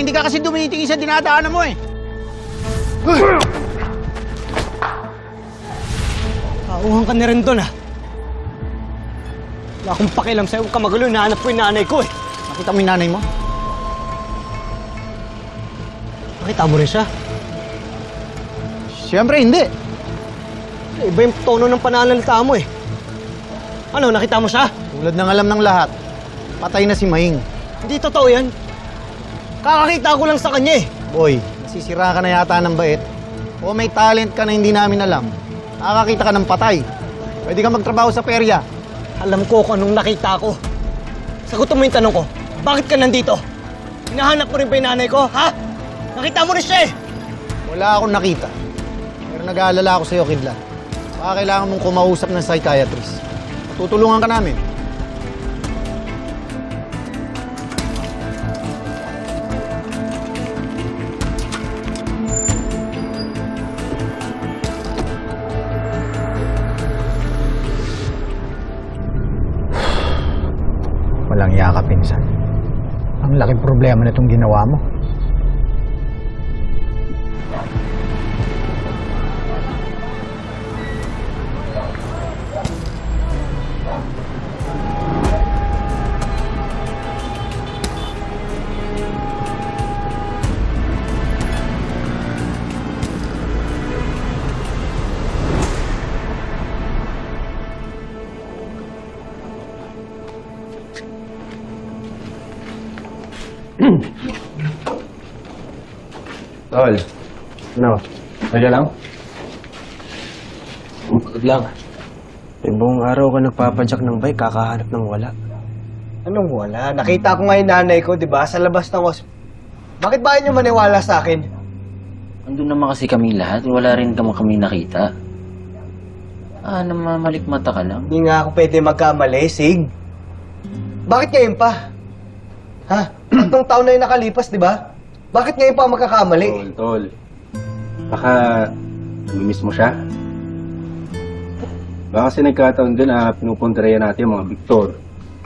hindi ka kasi dumitingin sa dinadaanan mo eh. Kauhan ka na rin doon, ah. Wala akong pakialam sa'yo. Huwag ka magulo. Nahanap ko yung nanay ko, eh. Nakita mo yung nanay mo? Nakita mo rin siya. Siyempre hindi. Iba yung tono ng pananalita mo, eh. Ano, nakita mo siya? Tulad ng alam ng lahat, patay na si Mahing. Hindi totoo yan. Kakakita ko lang sa kanya, eh. Boy, nasisira ka na yata ng bait. O may talent ka na hindi namin alam. Nakakakita ka ng patay. Pwede ka magtrabaho sa perya. Alam ko kung anong nakita ko. Sagutin mo yung tanong ko. Bakit ka nandito? Hinahanap mo rin ba yung nanay ko, ha? Nakita mo rin siya, eh. Wala akong nakita. Pero nag-aalala ako sa'yo, Kidlat. Baka kailangan mong kumausap ng psychiatrist. Tutulungan ka namin. Walang yaka, pinsan. Ang laking problema na itong ginawa mo. Tol. Ano? Kaya lang? Pagod lang. Eh, buong araw ka nagpapadyak ng bike, kakahanap ng wala. Anong wala? Nakita ko nga yung nanay ko, di ba? Sa labas ng hospital. Bakit ba niyo maniwala sa akin? Andun naman kasi kami lahat. Wala rin naman kami nakita. Ah, namamalikmata ka lang. Hindi nga ako pwede magkamali, Sig. Bakit ngayon pa? Ha? Tatlong taon na yung nakalipas, di ba? Bakit ngayon pa magkakamali? Tol, tol. Baka namimiss mo siya? Baka kasi nagkataon din na pinupuntareya natin yung mga Victor.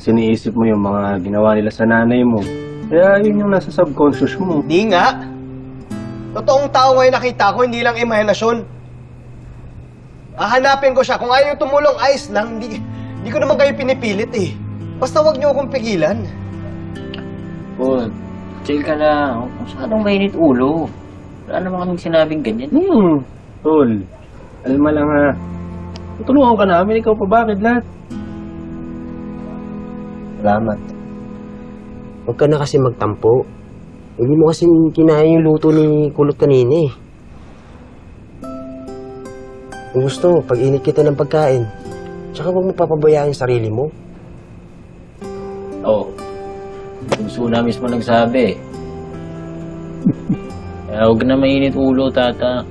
Siniisip mo yung mga ginawa nila sa nanay mo. Kaya yun yung nasa subconscious mo. Hindi nga. Totoong tao ngayon nakita ko, hindi lang imahinasyon. Hahanapin ko siya. Kung ayaw tumulong, ayos lang. Hindi, hindi ko naman kayo pinipilit eh. Basta wag niyo akong pigilan. Chill ka lang. Masyadong mainit ulo. Wala naman kaming sinabing ganyan. Hmm, tol. Alam mo lang ha. Tutulungan ka namin, ikaw pa bakit lahat? Salamat. Huwag ka na kasi magtampo. Hindi mo kasi kinaya yung luto ni Kulot kanina eh. Kung gusto, pag-init kita ng pagkain. Tsaka huwag mo papabayaan yung sarili mo. Oo. Oh, yung suna mismo nagsabi. Kaya huwag na mainit ulo, tata.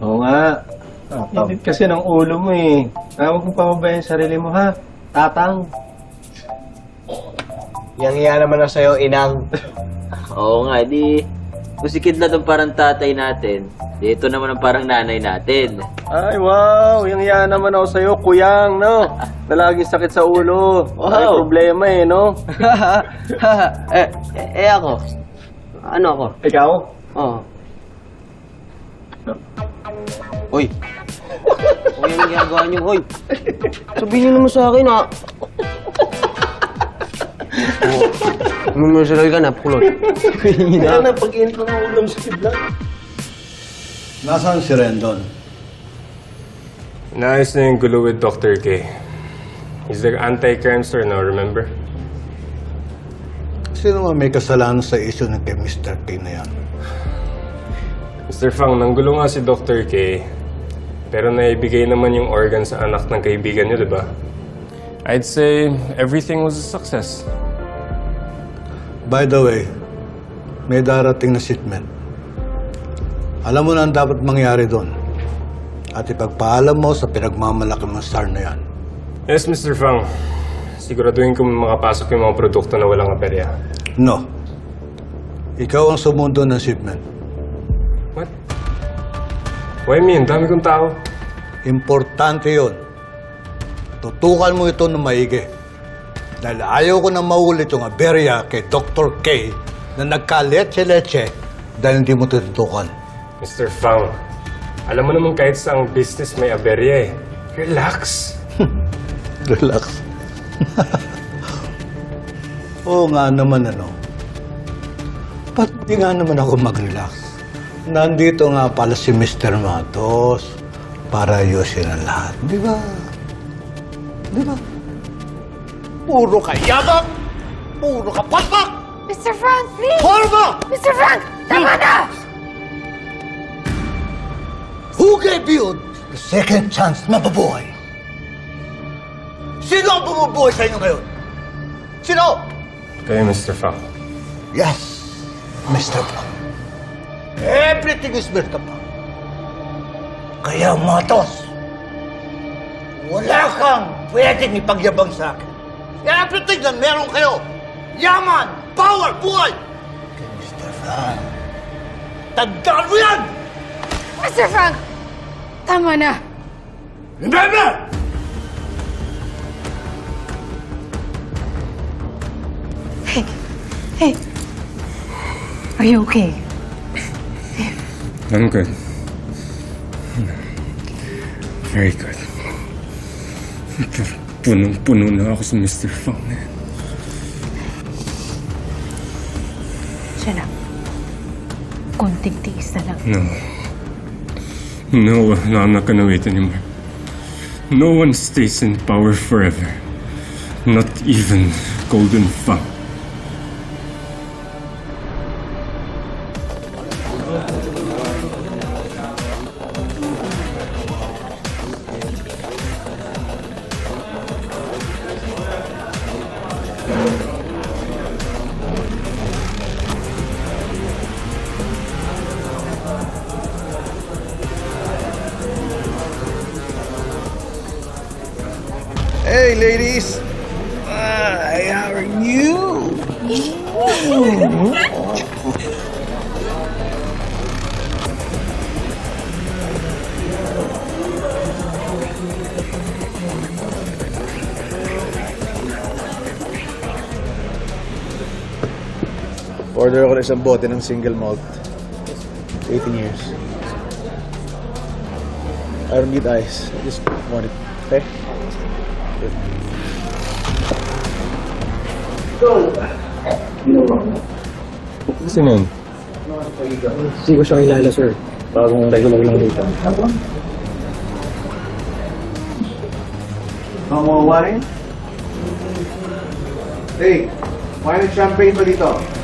Oo nga. Init kasi ng ulo mo eh. Ah, huwag mo papabayaan yung sarili mo ha. Tatang. Yang iya naman na sa'yo, inang. Oo nga, di... Kung si Kidlat ang parang tatay natin, dito naman ang parang nanay natin. Ay, wow! Yung yan naman ako sa'yo, kuyang, no? Na laging sakit sa ulo. Wow. problema eh, no? eh, eh, eh ako. Ano ako? Ikaw? Oo. Hoy. Hoy, ang ginagawa niyo, hoy. Sabihin niyo naman sa akin, ha? Oh. Mumusural ka na, kulot. Kaya na, pag-init ko ng ulo mo sa kidlat. Nasaan si Rendon? Naayos na yung gulo with Dr. K. He's the anti-crime star now, remember? Sino nga may kasalanan sa issue ng kay Mr. K na yan? Mr. Fang, nanggulo nga si Dr. K. Pero naibigay naman yung organ sa anak ng kaibigan niyo, di ba? I'd say everything was a success. By the way, may darating na shipment. Alam mo na ang dapat mangyari doon. At ipagpaalam mo sa pinagmamalaki ng star na yan. Yes, Mr. Fang. Siguraduhin ko makapasok yung mga produkto na walang aperya. No. Ikaw ang sumundo ng shipment. What? Why me? Ang dami kong tao. Importante yon. Tutukan mo ito ng maigi. Dahil ayaw ko na maulit yung aberya kay Dr. K na nagka-leche-leche dahil hindi mo tututukan. Mr. Fang, alam mo naman kahit sa ang business may aberya eh. Relax. Relax. Oo nga naman ano. Pati nga naman ako mag-relax. Nandito nga pala si Mr. Matos para ayusin ang lahat. Di ba? Di ba? Puro ka yabang! Puro ka papak! Mr. Frank, please! Forma! Mr. Frank, tama na! Who gave you the second chance mababuhay? Sino ang bumubuhay sa inyo ngayon? Sino? Kayo, Mr. Fang. Yes, Mr. Pang. Everything is Mr. Pang. Kaya, Matos, wala kang pwedeng ipagyabang sa akin. Everything na meron kayo, yaman, power, buhay, kay Mr. Pang. Tandaan mo yan! Mr. Frank, tama na. Remember! Hey, are you okay? I'm good. Very good. Punong-puno na ako sa Mr. Fang na yan. Siya lang. Konting tiis na lang. No. No, no, I'm not gonna wait anymore. No one stays in power forever. Not even Golden Fang. Order ako ng isang bote ng single malt. 18 years. I don't need ice. I just want it. Okay? Good. Kasi nun, Hindi ko siya kilala, sir. Bagong regular lang dito. Mga mga wine? Hey, wine and champagne pa dito.